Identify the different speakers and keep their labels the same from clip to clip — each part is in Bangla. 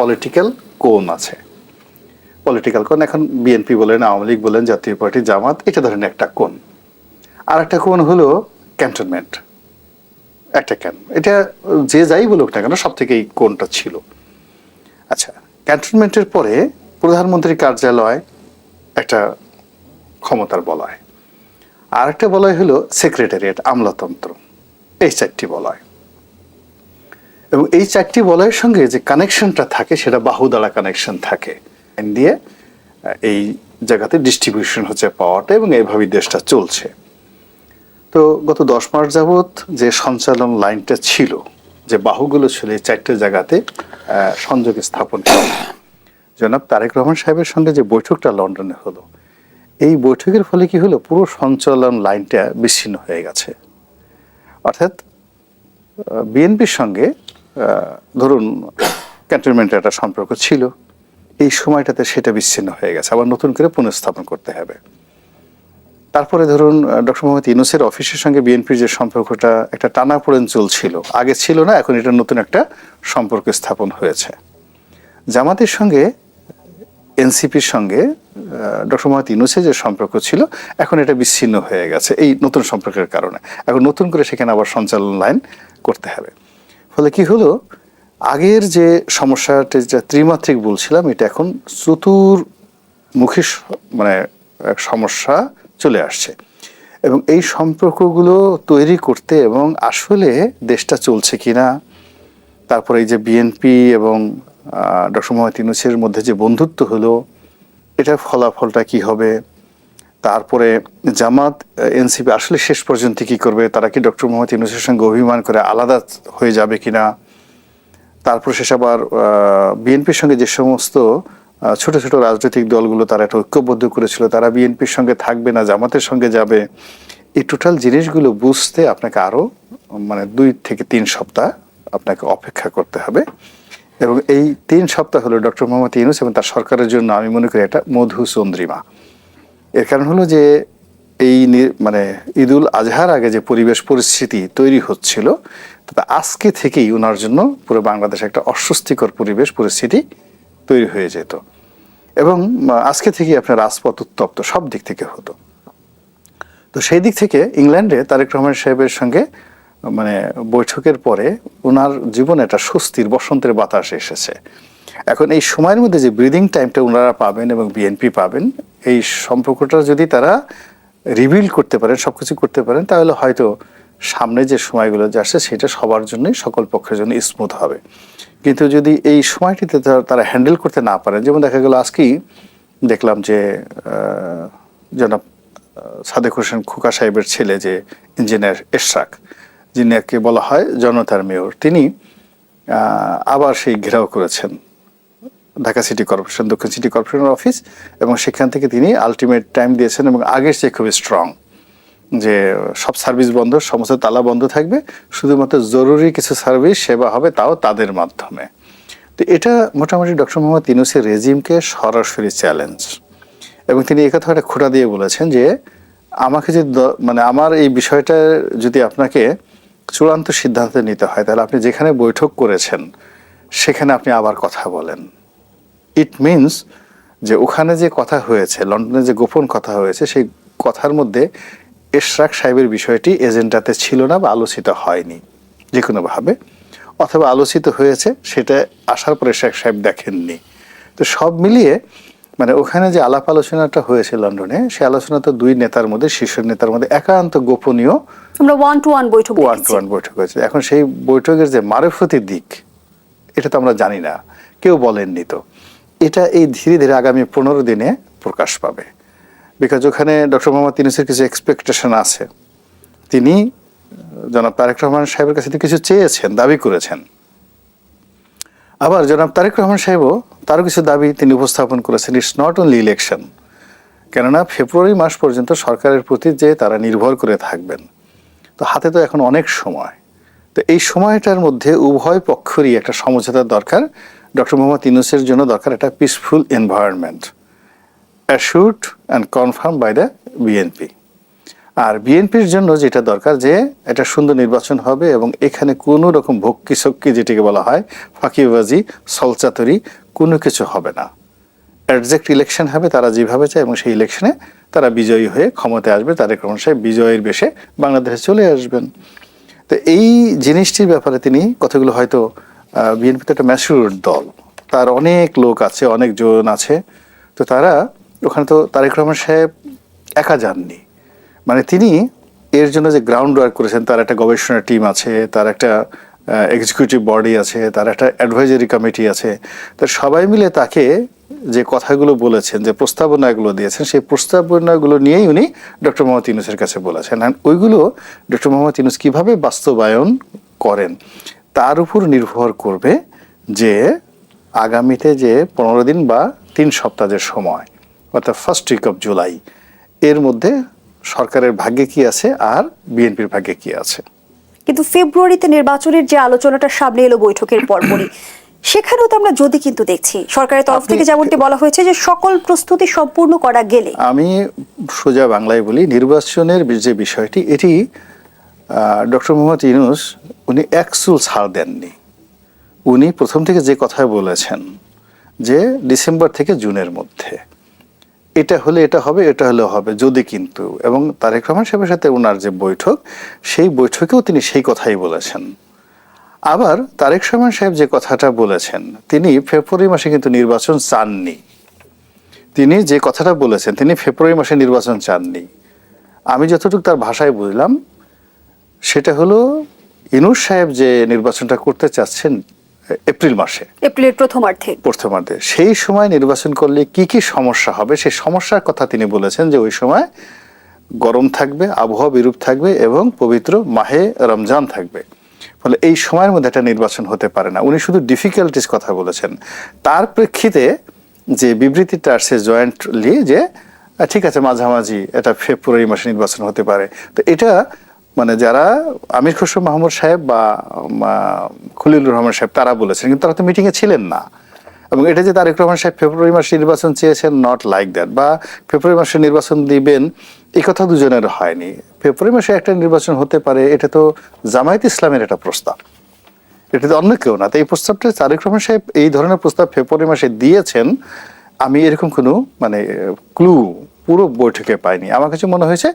Speaker 1: পলিটিক্যাল কোন আছে। পলিটিক্যাল কোন এখন বিএনপি বলেন, আওয়ামী লীগ বলেন, জাতীয় পার্টি, জামাত, এটা ধরেন একটা কোন আর একটা কোন হলো ক্যান্টনমেন্ট একটা কেন? এটা যে যাই বলুক না কেন সব থেকে এই কোনটা ছিল। আচ্ছা ক্যান্টনমেন্টের পরে প্রধানমন্ত্রীর কার্যালয় একটা ক্ষমতার বলয়। আর একটা বলয় হলো সেক্রেটারিয়েট আমলাতন্ত্র। এই চারটি বলয়। এবং এই চারটি বলয়ের সঙ্গে যে কানেকশনটা থাকে, সেটা বাহুদারা কানেকশন থাকে। দিয়ে এই জায়গাতে ডিস্ট্রিবিউশন হচ্ছে পাওয়াটা এবং এইভাবেই দেশটা চলছে। তো গত দশ মাস যাবৎ যে সঞ্চালন লাইনটা ছিল, যে বাহুগুলো ছিল এই চারটে জায়গাতে সংযোগ স্থাপন জনাব তারেক রহমান সাহেবের সঙ্গে যে বৈঠকটা লন্ডনে হলো, এই বৈঠকের ফলে কি হলো? পুরো সঞ্চালন লাইনটা বিচ্ছিন্ন হয়ে গেছে। অর্থাৎ বিএনপির সঙ্গে ধরুন ক্যান্টনমেন্টের একটা সম্পর্ক ছিল। এই সময়টাতে সেটা বিচ্ছিন্ন হয়ে গেছে। আবার নতুন করে পুনঃস্থাপন করতে হবে। তারপরে ধরুন ডক্টর মোহাম্মদ ইউনুসের অফিসের সঙ্গে বিএনপির যে সম্পর্কটা, একটা টানাপোড়েন চলছিল। আগে ছিল না, এখন এটা নতুন একটা সম্পর্ক স্থাপন হয়েছে। জামাতের সঙ্গে, এনসিপির সঙ্গে ডক্টর মোহাম্মদ ইউনুসের যে সম্পর্ক ছিল, এখন এটা বিচ্ছিন্ন হয়ে গেছে, এই নতুন সম্পর্কের কারণে। এখন নতুন করে সেখানে আবার সঞ্চালন লাইন করতে হবে। ফলে কি হলো? আগের যে সমস্যাটা যেটা ত্রিমাত্রিক বলছিলাম, এটা এখন চতুর্মুখী স- মানে এক সমস্যা চলে আসছে। এবং এই সম্পর্কগুলো তৈরি করতে এবং আসলে দেশটা চলছে কি না তারপরে এই যে বিএনপি এবং ডক্টর মোহাম্মদ ইউনুসের মধ্যে যে বন্ধুত্ব হলো, এটার ফলাফলটা কি হবে? তারপরে জামাত এনসিপি আসলে শেষ পর্যন্ত কি করবে? তারা কি ডক্টর মোহাম্মদ ইউনুসের সঙ্গে অভিমান করে আলাদা হয়ে যাবে কিনা? তারপর শেষ আবার বিএনপির সঙ্গে যে সমস্ত ছোট ছোট রাজনৈতিক দলগুলো তারা একটা ঐক্যবদ্ধ করেছিল, তারা বিএনপির সঙ্গে থাকবে না, জামাতের সঙ্গে যাবে। এই টোটাল জিনিসগুলো বুঝতে আপনাকে আরও মানে দুই থেকে তিন সপ্তাহ আপনাকে অপেক্ষা করতে হবে। এবং এই তিন সপ্তাহ হলো ডক্টর মোহাম্মদ ইউনুস এবং তার সরকারের জন্য আমি মনে করি একটা মধু চন্দ্রিমা এর কারণ হলো যে এই মানে ঈদুল আজহার আগে যে পরিবেশ পরিস্থিতি তৈরি হচ্ছিল, তাতে আজকে থেকেই ওনার জন্য পুরো বাংলাদেশে একটা অস্বস্তিকর পরিবেশ পরিস্থিতি তৈরি হয়ে যেত। এবং আজকে থেকেই আপনার রাজপথ উত্তপ্ত, সব দিক থেকে হতো। তো সেই দিক থেকে ইংল্যান্ডে তারেক রহমান সাহেবের সঙ্গে মানে বৈঠকের পরে ওনার জীবনে একটা স্বস্তির, বসন্তের বাতাস এসেছে। এখন এই সময়ের মধ্যে যে ব্রিদিং টাইমটা ওনারা পাবেন এবং বিএনপি পাবেন এই সম্পর্কটা যদি তারা রিভিল করতে পারেন সব কিছু করতে পারেন, তাহলে হয়তো সামনে যে সময়গুলো যে আসছে, সেটা সবার জন্যই সকল পক্ষের জন্য স্মুথ হবে। কিন্তু যদি এই সময়টিতে তারা- হ্যান্ডেল করতে না পারেন, যেমন দেখা গেল আজকেই দেখলাম যে জনাব সাদেক হোসেন খোকা সাহেবের ছেলে যে ইঞ্জিনিয়ার এশরাক যিনাকে বলা হয় জনতার মেয়র, তিনি আবার সেই ঘেরাও করেছেন। ঢাকা সিটি কর্পোরেশন, দক্ষিণ সিটি কর্পোরেশনের অফিস এবং সেখান থেকে তিনি আলটিমেট টাইম দিয়েছেন এবং আগের চেয়ে খুবই স্ট্রং যে সব সার্ভিস বন্ধ, সমস্ত তালা বন্ধ থাকবে, শুধুমাত্র জরুরি কিছু সার্ভিস সেবা হবে তাও তাদের মাধ্যমে। তো এটা মোটামুটি ডক্টর মোহাম্মদ ইউনুসের রেজিমকে সরাসরি চ্যালেঞ্জ এবং তিনি এই একটা খোঁটা দিয়ে বলেছেন যে, আমাকে যদি মানে আমার এই বিষয়টা যদি আপনাকে চূড়ান্ত সিদ্ধান্ত নিতে হয়, তাহলে আপনি যেখানে বৈঠক করেছেন, সেখানে আপনি আবার কথা বলেন। ইট মিনস যে ওখানে যে কথা হয়েছে লন্ডনে যে গোপন কথা হয়েছে সেই কথার মধ্যে এশরাক সাহেবের বিষয়টি এজেন্ডাতে ছিল না বা আলোচিত হয়নি যে কোনোভাবে। অথবা আলোচিত হয়েছে সেটা আসার পরে শেখ সাহেব দেখেননি। তো সব মিলিয়ে মানে ওখানে যে আলাপ আলোচনাটা হয়েছে লন্ডনে সে আলোচনা তো দুই নেতার মধ্যে শীর্ষ নেতার মধ্যে একান্ত গোপনীয়
Speaker 2: আমরা ওয়ান টু ওয়ান বৈঠক
Speaker 1: ওয়ান টু ওয়ান বৈঠক হয়েছে। এখন সেই বৈঠকের যে মারফতি দিক এটা তো আমরা জানি না। কেউ বলেননি তো। এটা এই ধীরে ধীরে আগামী পনেরো দিনে প্রকাশ পাবে। বিকজ ওখানে ডক্টর মোহাম্মদ ইউনুসের কিছু এক্সপেকটেশন আছে। তিনি জনাব তারেক রহমান সাহেবের কাছে কিছু চেয়েছেন, দাবি করেছেন। আবার জনাব তারেক রহমান সাহেবও তারও কিছু দাবি তিনি উপস্থাপন করেছেন। ইটস নট অনলি ইলেকশন কেননা ফেব্রুয়ারি মাস পর্যন্ত সরকারের প্রতি যে তারা নির্ভর করে থাকবেন, তো হাতে তো এখন অনেক সময়। তো এই সময়টার মধ্যে উভয় পক্ষেরই একটা সমঝোতার দরকার। ডক্টর মোহাম্মদ ইউনুসের জন্য দরকার একটা peaceful environment assured and confirm by the BNP আর বিএনপির জন্য যেটা দরকার যে এটা সুন্দর নির্বাচন হবে এবং এখানে কোনো রকম ভক্কি সক্কি যেটিকে বলা হয় ফাঁকিবাজি, সলচাতরি, কোনো কিছু হবে না। অ্যাডজেক্ট ইলেকশন হবে, তারা যেভাবে চায় এবং সেই ইলেকশনে তারা বিজয়ী হয়ে ক্ষমতায় আসবে, তারেক রহমান সাহেব বিজয়ের বেশে বাংলাদেশে চলে আসবেন। তো এই জিনিসটির ব্যাপারে তিনি কথাগুলো হয়তো বিএনপিতে একটা ম্যাচুর দল। তার অনেক লোক আছে অনেক জন আছে। তো তারা, ওখানে তো তারেক রহমান সাহেব একা যাননি। মানে তিনি এর জন্য যে গ্রাউন্ড ওয়ার্ক করেছেন, তার একটা গবেষণা টিম আছে, তার একটা এক্সিকিউটিভ বডি আছে, তার একটা অ্যাডভাইজারি কমিটি আছে। তো সবাই মিলে তাকে যে কথাগুলো বলেছেন, যে প্রস্তাবনাগুলো দিয়েছেন, সেই প্রস্তাবনাগুলো নিয়েই উনি ডক্টর মোহাম্মদ ইউনুসের কাছে বলেছেন। ওইগুলো ডক্টর মোহাম্মদ ইউনুস কীভাবে বাস্তবায়ন করেন তার উপর নির্ভর করবে যে আগামীতে যে পনেরো দিন বা তিন সপ্তাহের সময় অর্থাৎ ফার্স্ট উইক অফ জুলাই এর মধ্যে সরকারের ভাগ্যে কি আছে আর বিএনপির ভাগ্যে কি আছে।
Speaker 2: কিন্তু ফেব্রুয়ারিতে নির্বাচনের যে আলোচনাটা সামনে এলো বৈঠকের পরপরই সেখানেও তো আমরা যদি কিন্তু দেখছি সরকারের তরফ থেকে যেমনটি বলা হয়েছে যে সকল প্রস্তুতি সম্পূর্ণ করা গেলে।
Speaker 1: আমি সোজা বাংলায় বলি নির্বাচনের যে বিষয়টি এটি ডক্টর মোহাম্মদ ইউনুস, উনি এক একচুল ছাড় দেননি। উনি প্রথম থেকে যে কথা বলেছেন যে ডিসেম্বর থেকে জুনের মধ্যে। এটা হলে এটা হবে, এটা হলে হবে, যদি কিন্তু। এবং তারেক রহমান সাহেবের সাথে ওনার যে বৈঠক, সেই বৈঠকেও তিনি সেই কথাই বলেছেন। আবার তারেক রহমান সাহেব যে কথাটা বলেছেন, তিনি ফেব্রুয়ারি মাসে কিন্তু নির্বাচন চাননি। তিনি যে কথাটা বলেছেন, তিনি ফেব্রুয়ারি মাসে নির্বাচন চাননি। আমি যতটুকু তার ভাষায় বুঝলাম সেটা হলো ইনুস সাহেব যে নির্বাচনটা করতে চাচ্ছেন এপ্রিল মাসে।
Speaker 2: এপ্রিলের প্রথমার্ধে।
Speaker 1: প্রথমার্ধে। সেই সময় নির্বাচন করলে কি কি সমস্যা হবে? সেই সমস্যার কথা তিনি বলেছেন যে ওই সময় গরম থাকবে আবহাওয়া বিরূপ থাকবে এবং পবিত্র মাহে রমজান থাকবে। ফলে এই সময়ের মধ্যে একটা নির্বাচন হতে পারে না। উনি শুধু ডিফিকাল্টিস কথা বলেছেন। তার প্রেক্ষিতে যে বিবৃতিটা আসছে জয়েন্টলি যে ঠিক আছে মাঝামাঝি এটা ফেব্রুয়ারি মাসে নির্বাচন হতে পারে। তো এটা মানে যারা আমির খসরু মাহমুদ সাহেব বা খলিলুর রহমান সাহেব, তারা বলেছেন, কিন্তু তারা তো মিটিংয়ে ছিলেন না। এবং এটা যে তারেক রহমান সাহেব ফেব্রুয়ারি মাসে নির্বাচন চেয়েছেন নট লাইক দ্যাট বা ফেব্রুয়ারি মাসে নির্বাচন দিবেন, এই কথা দুজনের হয়নি। ফেব্রুয়ারি মাসে একটা নির্বাচন হতে পারে, এটা তো জামায়াত ইসলামের একটা প্রস্তাব। এটা তো অন্য কেউ না। তো এই প্রস্তাবটা তারেক রহমান সাহেব, এই ধরনের প্রস্তাব ফেব্রুয়ারি মাসে দিয়েছেন, আমি এরকম কোনো মানে ক্লু পুরো বৈঠকে পাইনি আমার কাছে মনে হয়েছে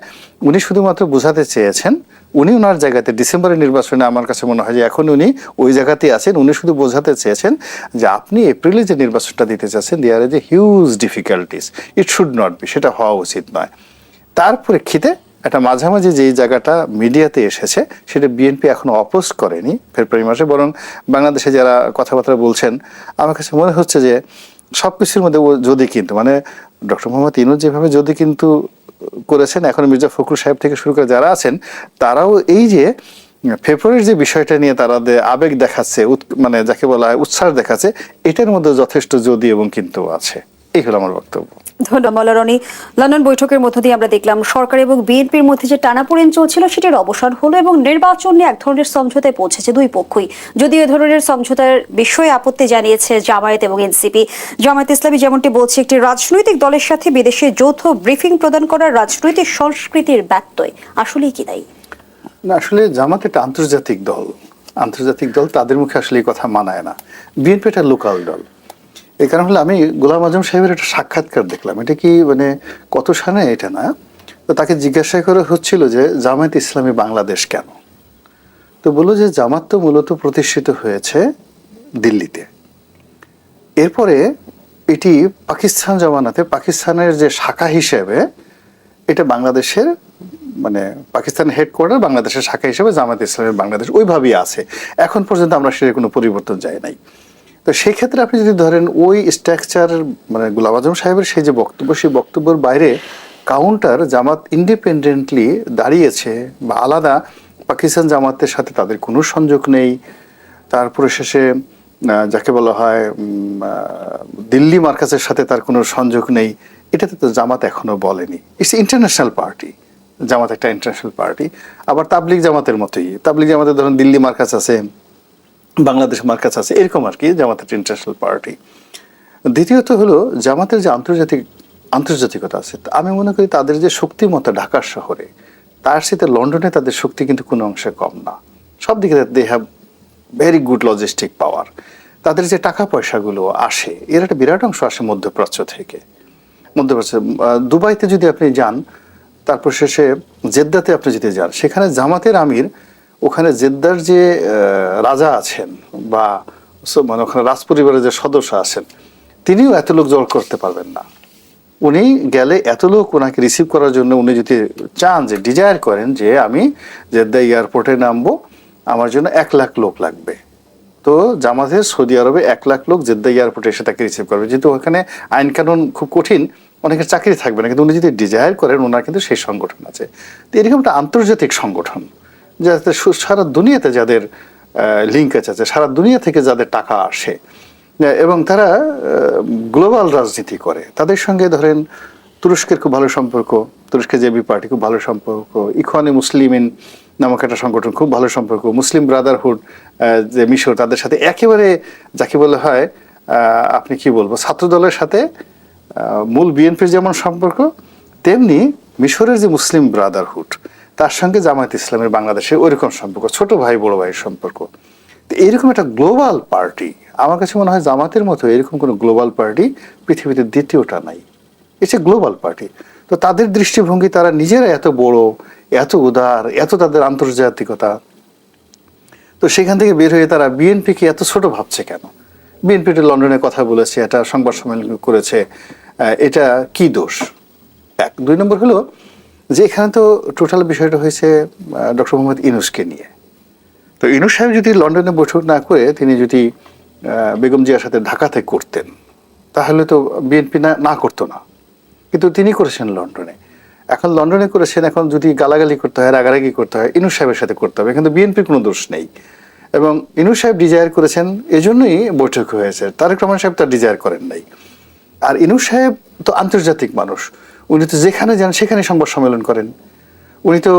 Speaker 1: উনি শুধুমাত্র বোঝাতে চেয়েছেন, উনি ওনার জায়গাতে ডিসেম্বরের নির্বাচনে আমার কাছে মনে হয় যে এখন উনি ওই জায়গাতেই আছেন, উনি শুধু বোঝাতে চেয়েছেন যে আপনি এপ্রিলে যে নির্বাচনটা দিতে চাচ্ছেন দেয়ার যে huge difficulties it should not be সেটা হওয়া উচিত নয়। তার প্রেক্ষিতে একটা মাঝামাঝি যেই জায়গাটা মিডিয়াতে এসেছে, সেটা বিএনপি এখনও অপোজ করেনি ফেব্রুয়ারি মাসে, বরং বাংলাদেশে যারা কথাবার্তা বলছেন, আমার কাছে মনে হচ্ছে যে সব কিছুর মধ্যে যদি কিন্তু মানে ডক্টর মোহাম্মদ ইনুজ যেভাবে যদি কিন্তু করেছেন, এখন মির্জা ফখরুল সাহেব থেকে শুরু করে যারা আছেন, তারাও এই যে, ফেব্রুয়ারির যে বিষয়টা নিয়ে তারা আবেগ দেখাচ্ছে মানে যাকে বলা হয় উচ্ছ্বাস দেখাচ্ছে, এটার মধ্যে যথেষ্ট যদি এবং কিন্তু আছে। এই হলো আমার বক্তব্য।
Speaker 2: ধন্যবাদ লন্ডন বৈঠকের মধ্য দিয়ে আমরা দেখলাম সরকার এবং বিএনপির মধ্যে যে টানাপোড়েন চলছিল, সেটার অবসান হলো এবং নির্বাচন নিয়ে এক ধরনের সমঝোতায় পৌঁছেছে দুই পক্ষই। যদিও এ ধরনের সমঝোতার বিষয়ে আপত্তি জানিয়েছে জামায়াত এবং এনসিপি। জামায়াত ইসলামী যেমনটি বলছে, একটি রাজনৈতিক দলের সাথে বিদেশে যৌথ ব্রিফিং প্রদান করার রাজনৈতিক সংস্কৃতির ব্যত্যয়। আসলেই কি
Speaker 1: না, আসলে জামাত একটা আন্তর্জাতিক দল। আন্তর্জাতিক দল তাদের মুখে আসলে এই কথা মানায় না। বিএনপি একটা লোকাল দল। এই কারণ হলো আমি গোলাম আজম সাহেবের একটা সাক্ষাৎকার দেখলাম। এটা কি মানে কত সালে? এটা না। তো তাকে জিজ্ঞাসা করে হচ্ছিল যে, জামায়াত ইসলামী বাংলাদেশ কেন? তো বলল যে, জামাত তো মূলত প্রতিষ্ঠিত হয়েছে দিল্লিতে। এরপরে এটি পাকিস্তান জমানাতে, পাকিস্তানের যে শাখা হিসেবে, এটা বাংলাদেশের মানে পাকিস্তানের হেডকোয়ার্টার বাংলাদেশের শাখা হিসেবে জামাত ইসলামের বাংলাদেশ ওইভাবেই আছে। এখন পর্যন্ত আমরা সেটা কোনো পরিবর্তন যাই নাই। তো সেই ক্ষেত্রে আপনি যদি ধরেন ওই স্ট্রাকচার মানে গুলাম আজম সাহেবের সেই যে বক্তব্য, সেই বক্তব্যের বাইরে কাউন্টার জামাত ইন্ডিপেন্ডেন্টলি দাঁড়িয়েছে বা আলাদা পাকিস্তান জামাতের সাথে তাদের কোনো সংযোগ নেই। তারপরে শেষে যাকে বলা হয় দিল্লি মার্কাসের সাথে তার কোনো সংযোগ নেই। এটাতে তো জামাত এখনও বলেনি। ইটস ইন্টারন্যাশনাল পার্টি জামাত একটা ইন্টারন্যাশনাল পার্টি আবার তাবলিগ জামাতের মতোই। তাবলিগ জামাতের ধরুন দিল্লি মার্কাস আছে। বাংলাদেশ মার্কাজ আছে। এরকম আর কি, জামাতের ইন্টারন্যাশনাল পার্টি দ্বিতীয়ত হলো, জামাতের যে আন্তর্জাতিক, আন্তর্জাতিকতা আছে আমি মনে করি তাদের যে শক্তিমত্তা ঢাকার শহরে, তার সাথে লন্ডনে তাদের শক্তি কিন্তু কোনো অংশে কম না। সব দিকে they have very good logistic power তাদের যে টাকা পয়সাগুলো আসে, এর একটা বিরাট অংশ আসে মধ্যপ্রাচ্য থেকে। মধ্যপ্রাচ্য দুবাইতে যদি আপনি যান, তারপর শেষে জেদ্দাতে আপনি যদি যান, সেখানে জামাতের আমির ওখানে জেদ্দার যে রাজা আছেন বা মানে ওখানে রাজ পরিবারের যে সদস্য আছেন, তিনিও এত লোক জড় করতে পারবেন না। উনি গেলে এত লোক ওনাকে রিসিভ করার জন্য উনি যদি চান যে ডিজায়ার করেন যে, আমি জেদ্দা এয়ারপোর্টে নামবো, আমার জন্য এক লাখ লোক লাগবে। তো জামাতের সৌদি আরবে এক লাখ লোক জেদ্দা এয়ারপোর্টে এসে তাকে রিসিভ করবে। যেহেতু ওখানে আইন কানুন খুব কঠিন, অনেকের চাকরি থাকবে না, কিন্তু উনি যদি ডিজায়ার করেন ওনার কিন্তু সেই সংগঠন আছে। তো এরকম একটা আন্তর্জাতিক সংগঠন। যাতে সারা দুনিয়াতে যাদের লিঙ্ক আছে, সারা দুনিয়া থেকে যাদের টাকা আসে এবং তারা গ্লোবাল রাজনীতি করে, তাদের সঙ্গে ধরেন তুরস্কের খুব ভালো সম্পর্ক, তুরস্কের জেবি পার্টি খুব ভালো সম্পর্ক, ইখওয়ানে মুসলিমিন নামক একটা সংগঠন খুব ভালো সম্পর্ক, মুসলিম ব্রাদারহুড যে মিশর, তাদের সাথে একেবারে যাকে বলা হয় আপনি কি বলব ছাত্র দলের সাথে মূল বিএনপির যেমন সম্পর্ক, তেমনি মিশরের যে মুসলিম ব্রাদারহুড তার সঙ্গে জামায়াত ইসলামের বাংলাদেশে ওইরকম সম্পর্ক, ছোট ভাই, বড় ভাইয়ের সম্পর্ক। তো এইরকম একটা গ্লোবাল পার্টি আমার কাছে মনে হয় জামাতের মতো এরকম কোনো গ্লোবাল পার্টি পৃথিবীতে দ্বিতীয়টা নাই। এসে গ্লোবাল পার্টি তো তাদের দৃষ্টিভঙ্গি, তারা নিজেরা এত বড়, এত উদার, এত তাদের আন্তর্জাতিকতা। তো সেখান থেকে বের হয়ে তারা বিএনপিকে এত ছোট ভাবছে কেন? বিএনপি লন্ডনে কথা বলেছে, এটা সংবাদ সম্মেলন করেছে এটা কি দোষ? এক। দুই নম্বর হলো যে এখানে তো টোটাল বিষয়টা হয়েছে ডক্টর মোহাম্মদ ইনুসকে নিয়ে। তো ইনুস সাহেব যদি লন্ডনে বৈঠক না করে, তিনি যদি বেগম জিয়ার সাথে ঢাকাতে করতেন, তাহলে তো বিএনপি না না করতো না। কিন্তু তিনি করেছেন লন্ডনে। এখন লন্ডনে করেছেন, এখন যদি গালাগালি করতে হয়, রাগারাগি করতে হয়, ইনুস সাহেবের সাথে করতে হবে। কিন্তু বিএনপির কোনো দোষ নেই। এবং ইনুস সাহেব ডিজায়ার করেছেন, এজন্যই বৈঠক হয়েছে। তারেক রহমান সাহেব তার ডিজায়ার করেন নাই। আর ইনুস সাহেব তো আন্তর্জাতিক মানুষ। উনি তো যেখানে যান সেখানে সংবাদ সম্মেলন করেন। উনি তো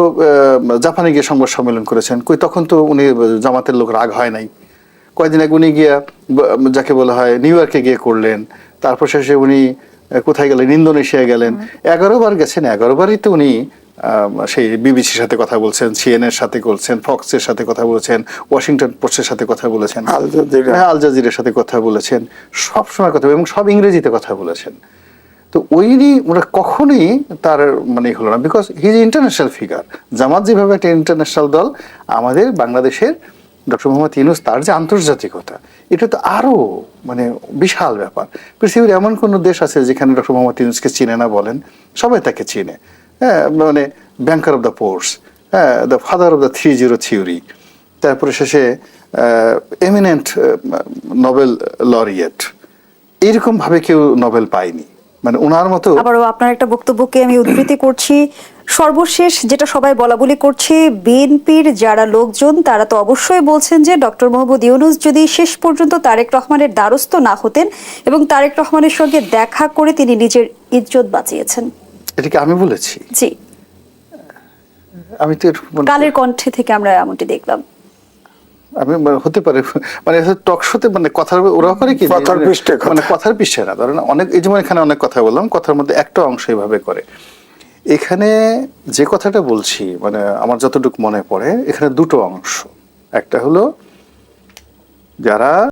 Speaker 1: জাপানে গিয়ে সংবাদ সম্মেলন করেছেন। কই তখন তো উনি জামাতের লোক রাগ হয় নাই। কয়েকদিন আগে উনি গিয়া যাকে বলা হয় নিউ ইয়র্কে গিয়ে করলেন। তারপর শেষে উনি কোথায় গেলেন? ইন্দোনেশিয়া গেলেন। এগারো বার গেছেন এগারো বারই তো উনি আহ, সেই বিবিসির সাথে কথা বলছেন সিএন এর সাথে বলছেন ফক্সের সাথে কথা বলেছেন ওয়াশিংটন পোস্টের সাথে কথা বলেছেন
Speaker 3: আল জাজিরা।
Speaker 1: হ্যাঁ আল জাজিরের সাথে কথা বলেছেন সব সময় কথা এবং সব ইংরেজিতে কথা বলেছেন। তো ওইনি ওরা কখনোই তার মানে হলো না because his international figure Jamaat যেভাবে একটা ইন্টারন্যাশনাল দল, আমাদের বাংলাদেশের ডক্টর মোহাম্মদ ইউনুস তার যে আন্তর্জাতিকতা, এটা তো আরও মানে বিশাল ব্যাপার। পৃথিবীর এমন কোনো দেশ আছে যেখানে ডক্টর মোহাম্মদ ইউনুসকে চিনে না বলেন, সবাই তাকে চিনে। হ্যাঁ মানে ব্যাংকার অফ দ্য পোর্টস হ্যাঁ the father of the three zero theory তারপরে শেষে এমিনেন্ট নোবেল লরিয়েট এইরকম ভাবে কেউ নোবেল পায়নি। মানে ওনার মতো
Speaker 2: আবারও আপনার একটা বক্তব্যকে আমি উদ্ধৃতি করছি। সর্বশেষ যেটা সবাই বলা বলি করছে বিএনপির যারা লোকজন তারা তো অবশ্যই বলছেন যে ডক্টর মোহাম্মদ ইউনুস যদি শেষ পর্যন্ত তারেক রহমানের দ্বারস্থ না হতেন এবং তারেক রহমানের সঙ্গে দেখা করে তিনি নিজের ইজ্জত বাঁচিয়েছেন।
Speaker 1: এটাকে আমি বলেছি?
Speaker 2: জি।
Speaker 1: আমি তো
Speaker 2: কালের কণ্ঠে থেকে আমরা এমনটি দেখলাম।
Speaker 1: আমি মানে হতে পারে মানে টক শোতে মানে কথার ওরা করে কি?
Speaker 3: কথার পৃষ্ঠে কথা।
Speaker 1: মানে কথার পৃষ্ঠে না। ধরেন অনেক এই যেমন এখানে অনেক কথা বললাম কথার মধ্যে একটা অংশ এইভাবে করে। এখানে যে কথাটা বলছি মানে আমার যতটুকু মনে পড়ে এখানে দুটো অংশ। একটা হলো যারা